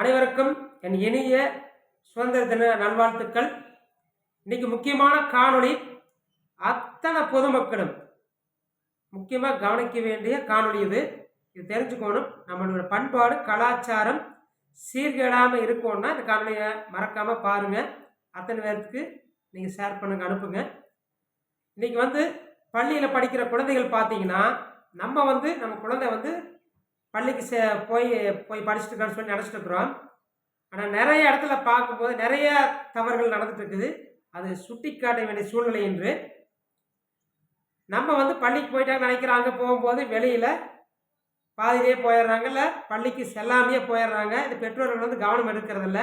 அனைவருக்கும் என் இனிய சுதந்திர தின நல்வாழ்த்துக்கள். இன்னைக்கு முக்கியமான காணொளி அத்தனை பொதுமக்களும் முக்கியமாக கவனிக்க வேண்டிய காணொளி இது. இது தெரிஞ்சுக்கணும். நம்மளோட பண்பாடு கலாச்சாரம் சீர்கேடாமல் இருக்கணும்னா இந்த காணொலியை மறக்காமல் பாருங்கள் அத்தனை பேருக்கு நீங்கள் ஷேர் பண்ணுங்க அனுப்புங்க. இன்னைக்கு வந்து பள்ளியில் படிக்கிற குழந்தைகள் பார்த்தீங்கன்னா நம்ம வந்து நம்ம குழந்தை வந்து பள்ளிக்கு சே போய் போய் படிச்சுட்டு இருக்கான்னு சொல்லி நினச்சிட்டு இருக்கிறோம் ஆனால் நிறைய இடத்துல பார்க்கும்போது நிறைய தவறுகள் நடந்துட்டு இருக்குது அது சுட்டி காட்ட வேண்டிய சூழ்நிலை என்று. நம்ம வந்து பள்ளிக்கு போயிட்டாங்க நினைக்கிறாங்க போகும்போது வெளியில் பாதியிலே போயிடுறாங்க. இல்லை பள்ளிக்கு செல்லாமையே போயிடுறாங்க. இது பெற்றோர்கள் வந்து கவனம் எடுக்கிறதில்ல.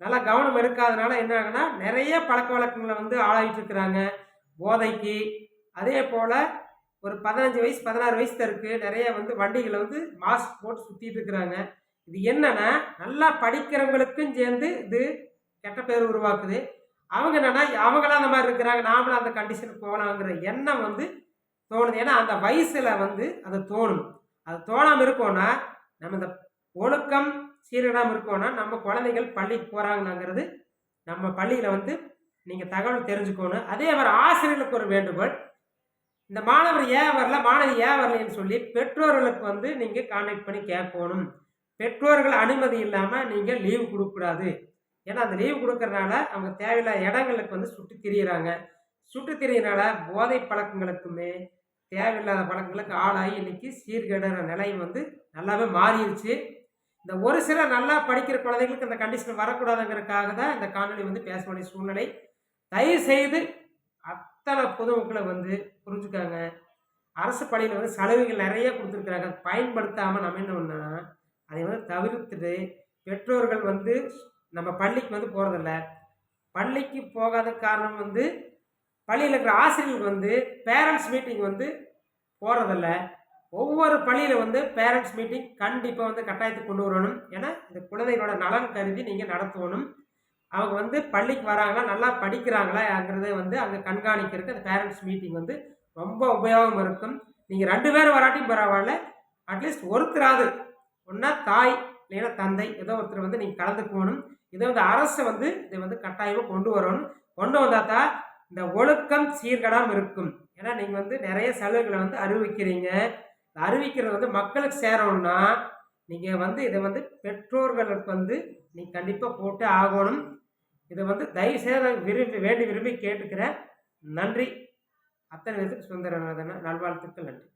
நல்லா கவனம் எடுக்காதனால என்ன ஆகுனா நிறைய பழக்க வழக்கங்களை வந்து ஆளாகிட்டு இருக்கிறாங்க. போதைக்கு. அதே போல் ஒரு பதினஞ்சு வயசு பதினாறு வயசு இருக்குது நிறைய வந்து வண்டிகளை வந்து மாஸ்க் போட்டு சுற்றிட்டு இருக்கிறாங்க. இது என்னன்னா நல்லா படிக்கிறவங்களுக்கும் சேர்ந்து இது கெட்ட பேர் உருவாக்குது. அவங்க என்னன்னா அவங்களாம் அந்த மாதிரி இருக்கிறாங்க. நாமளும் அந்த கண்டிஷனுக்கு போகலாங்கிற எண்ணம் வந்து தோணுது. ஏன்னா அந்த வயசில் வந்து அது தோணும். அது தோணாமல் இருக்கோன்னா நம்ம இந்த ஒழுக்கம் சீரடாமல் இருக்கோன்னா நம்ம குழந்தைகள் பள்ளிக்கு போகிறாங்கங்கிறது நம்ம பள்ளியில் வந்து நீங்கள் தகவல் தெரிஞ்சுக்கணும். அதே மாதிரி ஆசிரியர்களுக்கு ஒரு வேண்டுகோள். இந்த மாணவர் ஏன் வரல மாணவி ஏன் வரலன்னு சொல்லி பெற்றோர்களுக்கு வந்து நீங்கள் கான்டாக்ட் பண்ணி கேட்கணும். பெற்றோர்கள் அனுமதி இல்லாமல் நீங்கள் லீவு கொடுக்கக்கூடாது. ஏன்னா அந்த லீவு கொடுக்கறனால அவங்க தேவையில்லாத இடங்களுக்கு வந்து சுற்றி திரியிறாங்க. சுற்றி திரியிறனால போதை பழக்கங்களுக்குமே தேவையில்லாத பழக்கங்களுக்கு ஆளாகி இன்னைக்கு சீர்கேடுற நிலை வந்து நல்லாவே மாறிடுச்சு. இந்த ஒரு சில நல்லா படிக்கிற குழந்தைங்களுக்கு இந்த கண்டிஷன் வரக்கூடாதுங்கிறதுக்காக தான் இந்த காணொலி வந்து பேச வேண்டிய சூழ்நிலை. தயவு செய்து அத்தனை பொதுமக்களை வந்து புரிஞ்சுக்காங்க. அரசு பள்ளியில் வந்து சலுகைகள் நிறைய கொடுத்துருக்குறாங்க. அதை பயன்படுத்தாமல் நம்ம என்ன பண்ணோம்னா அதை வந்து தவிர்த்துட்டு பெற்றோர்கள் வந்து நம்ம பள்ளிக்கு வந்து போகிறதில்ல பள்ளிக்கு போகாத காரணம் வந்து பள்ளியில் இருக்கிற ஆசிரியர்கள் வந்து பேரண்ட்ஸ் மீட்டிங் வந்து போகிறதில்ல ஒவ்வொரு பள்ளியில் வந்து பேரண்ட்ஸ் மீட்டிங் கண்டிப்பாக வந்து கட்டாயத்துக்கு கொண்டு வரணும். ஏன்னா இந்த குழந்தைகளோட நலன் கருதி நீங்கள் நடத்தணும். அவங்க வந்து பள்ளிக்கு வராங்களா நல்லா படிக்கிறாங்களாங்கிறத வந்து அங்கே கண்காணிக்கிறதுக்கு அந்த பேரண்ட்ஸ் மீட்டிங் வந்து ரொம்ப உபயோகம் இருக்கும். நீங்கள் ரெண்டு பேரும் வராட்டியும் பரவாயில்ல. அட்லீஸ்ட் ஒருத்தராது ஒன்றா தாய் இல்லைன்னா தந்தை ஏதோ ஒருத்தர் வந்து நீங்கள் கலந்து போகணும் இதை வந்து அரசு வந்து இதை வந்து கட்டாயமாக கொண்டு வரணும். கொண்டு வந்தால் தான் இந்த ஒழுக்கம் சீர்கடாமல் இருக்கும். ஏன்னா நீங்கள் வந்து நிறைய சலுகைகளை வந்து அறிவிக்கிறீங்க. அறிவிக்கிறது வந்து மக்களுக்கு சேரணும்னா நீங்கள் வந்து இதை வந்து பெற்றோர்களுக்கு வந்து நீங்கள் கண்டிப்பாக போட்டு ஆகணும். இதை வந்து தயவுசெய்து விரும்பி வேண்டி விரும்பி கேட்டுக்கிறேன். நன்றி. அத்தனை பேருக்கு சுந்தர நல்வாழ்த்துக்கள். நன்றி.